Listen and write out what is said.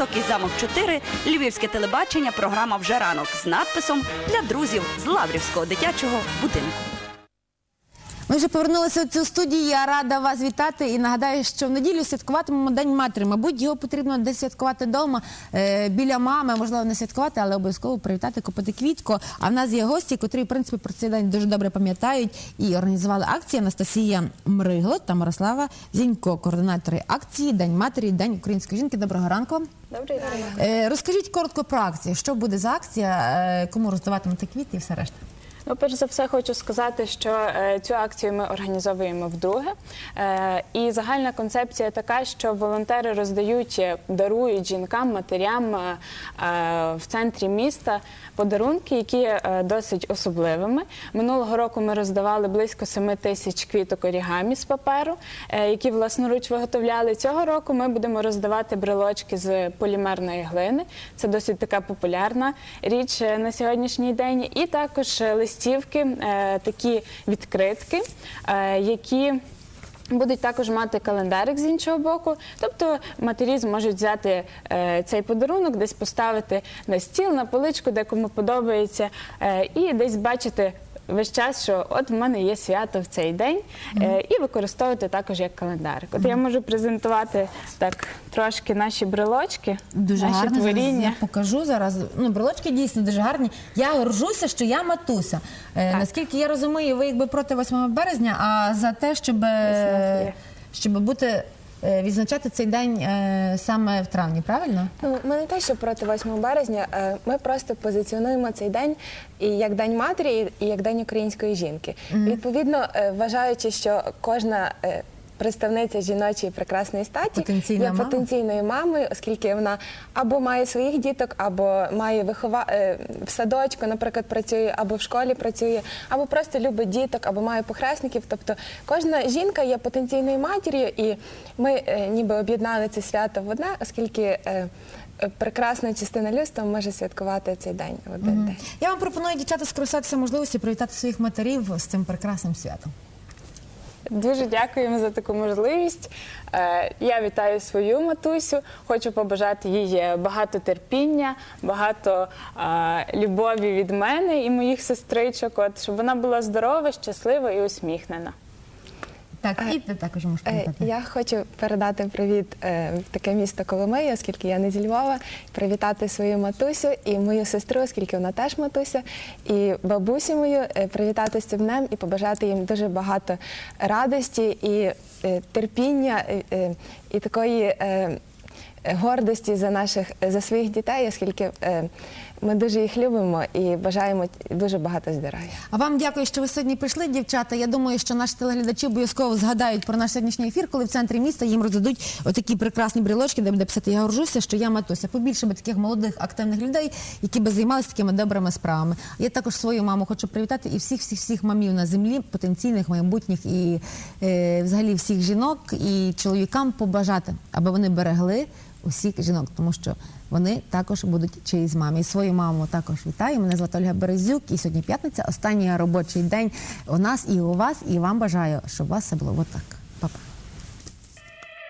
Високий замок 4, Львівське телебачення, програма вже ранок з надписом для друзів з Лаврівського дитячого будинку. Ми вже повернулися в цю студію. Я рада вас вітати і нагадаю, що в неділю святкуватимемо День матері. Мабуть, його потрібно десь святкувати вдома е, біля мами, можливо, не святкувати, але обов'язково привітати, купити квітку. А в нас є гості, котрі, в принципі, про цей день дуже добре пам'ятають і організували акцію Анастасія Мригло та Мирослава Зінько, координатори акції День матері, День української жінки. Доброго ранку. вам. Добрий ранок. Е, розкажіть коротко про акцію. Що буде за акція, е, кому роздаватимете квіти і все решта. Ну, перш за все, хочу сказати, що е, цю акцію ми організовуємо вдруге. Е, і загальна концепція така, що волонтери роздають, е, дарують жінкам, матерям е, е, в центрі міста подарунки, які є е, досить особливими. Минулого року ми роздавали близько 7 тисяч квіток орігамі з паперу, е, які власноруч виготовляли. Цього року ми будемо роздавати брелочки з полімерної глини. Це досить така популярна річ на сьогоднішній день. І також е, листівки, е, такі відкритки, е, які. Будуть також мати календарик з іншого боку, тобто матері зможуть взяти е, цей подарунок, десь поставити на стіл, на поличку, де кому подобається, і десь бачити весь час, що от в мене є свято в цей день, е, і використовувати також як календарик. От я можу презентувати так трошки наші брелочки, Дуже наші гарно. Зараз творіння. я покажу зараз. Ну, брелочки дійсно дуже гарні. Я горжуся, що я матуся. Е, наскільки я розумію, ви якби проти 8 березня, а за те, щоб, е, є. щоб бути. Е, Відзначати цей день е, саме в травні, правильно? Ну, ми не те, що проти 8 березня, е, ми просто позиціонуємо цей день і як День матері, і як День української жінки. Відповідно, е, вважаючи, що кожна е, представниця жіночої прекрасної статі Потенційна є мама. потенційною мамою, оскільки вона або має своїх діток, або має вихова... е, в садочку, наприклад, працює, або в школі працює, або просто любить діток, або має похресників. Тобто кожна жінка є потенційною матір'ю, і ми е, ніби об'єднали це свято в одне, оскільки. е, Прекрасна частина людства може святкувати цей день в один день. Я вам пропоную, дівчата, скористатися можливості привітати своїх матерів з цим прекрасним святом. Дуже дякуємо за таку можливість. Е, Я вітаю свою матусю. Хочу побажати їй багато терпіння, багато е, любові від мене і моїх сестричок. От щоб вона була здорова, щаслива і усміхнена. Так, і ти також можеш Е, привітати. Я хочу передати привіт е, в таке місто Коломиї, оскільки я не зі Львова, привітати свою матусю і мою сестру, оскільки вона теж матуся, і бабусю мою е, привітати з цим днем і побажати їм дуже багато радості і е, терпіння, е, е, і такої. е, Гордості за наших за своїх дітей, оскільки е, ми дуже їх любимо і бажаємо дуже багато здоров'я. А вам дякую, що ви сьогодні прийшли, дівчата. Я думаю, що наші телеглядачі обов'язково згадають про наш сьогоднішній ефір, коли в центрі міста їм роздадуть отакі прекрасні брілочки, де буде писати Я горжуся, що я матуся. Побільше би таких молодих активних людей, які би займалися такими добрими справами. Я також свою маму хочу привітати і всіх всіх всіх мамів на землі, потенційних, майбутніх і е, взагалі всіх жінок і чоловікам побажати, аби вони берегли усіх жінок, тому що вони також будуть чиїсь мамі. І свою маму також вітаю. Мене звати Ольга Березюк. І сьогодні п'ятниця, останній робочий день у нас і у вас. І вам бажаю, щоб у вас все було отак.